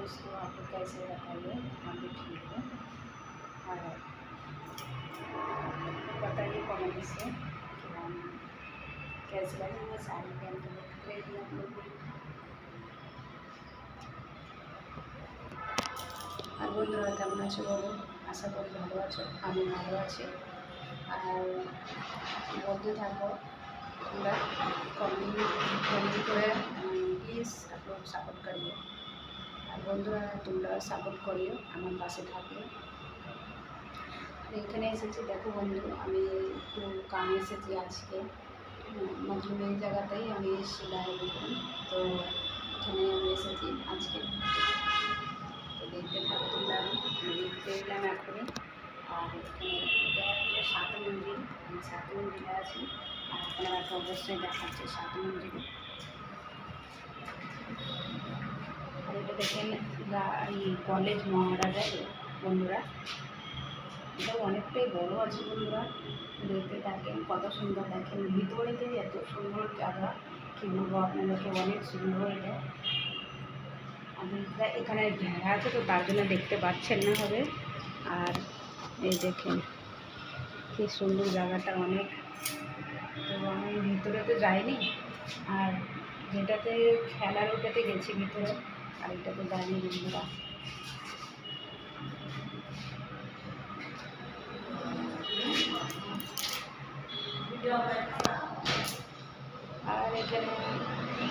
उसको आपको कैसे बताइए हम भी ठीक है और बताइए कमेंट से कि हम कैसे लगे वो साड़ी पहन के देख रही आप लोग भी। আর বন্ধুরা কেমন আছো বলো আশা করি ভালো আছো আমি ভালো আছি আর বলতে থাকো তোমরা কমেন্ট কমেন্ট করে প্লিজ আপলোড সাপোর্ট করিও আর বন্ধুরা, তোমরা সাপোর্ট করিও, আমার পাশে আর এখানে এসেছি, দেখো বন্ধু, আমি একটু কামে এসেছি আজকে। মতলব এই জায়গাতেই আমি সেলাই তো এখানে আমি এসেছি আজকে। তো দেখতে থাকো তোমরা, আমি দেখতে এলাম এখনই। আর এখানে সাত মন্দির, আমি সাত মন্দিরে আছি। আর আপনারা অবশ্যই দেখাচ্ছে সাত মন্দিরে। দেখেন এই কলেজ মহারাজার বন্ধুরা। এটা অনেকটাই বড় আছে বন্ধুরা। দেখতে থাকেন, কত সুন্দর দেখেন। ভিতরেতে এত সুন্দর জায়গা কী বলব আপনাদেরকে, অনেক সুন্দর এটা। আপনারা এখানে ঘেরা আছে তো, তার জন্য দেখতে পাচ্ছেন না হবে। আর এই দেখেন, কি সুন্দর জায়গাটা অনেক। তো আমি ভিতরে তো যাইনি। আর যেটাতে খেলার ওটাতে গেছি ভিতরে। আর এটাতে যাইনি বন্ধুরা আর এখানে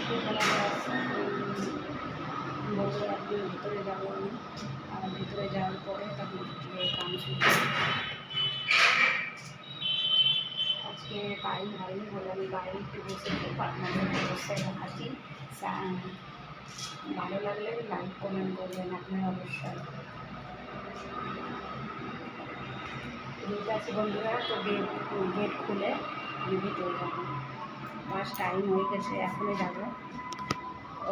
এখানে বলছে আপনি ভিতরে যাব আমি আর ভিতরে যাওয়ার পরে তখন যে কাম শুরু করব। আজকে টাইম হয়নি বলে আমি বাইরে একটু বসে আপনাদের অবশ্যই দেখাচ্ছি সা- ভালো লাগলে লাইক কমেন্ট করবেন আপনারা অবশ্যই। ঠিক আছে বন্ধুরা, তো গেট গেট খুলে আমি ভিতরে যাব। টাইম হয়ে গেছে, এখনই যাব।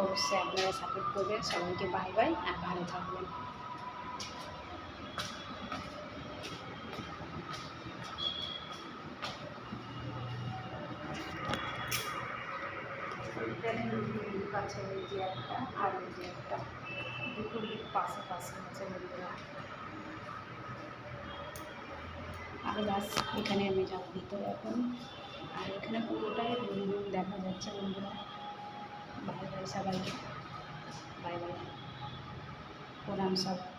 অবশ্যই আপনারা সাপোর্ট করবেন। সবাইকে বাই বাই আর ভালো থাকবেন। এখানে লিক আছে ওই যে একটা, আর ওই যে একটা দুটো দিক পাশে পাশে আছে বন্ধুরা আমি বাস এখানে আমি যাব ভিতরে এখন। আর এখানে পুরোটাই রুম দেখা যাচ্ছে বন্ধুরা। বাই বাই সবাইকে। Bye bye. প্রণাম সব।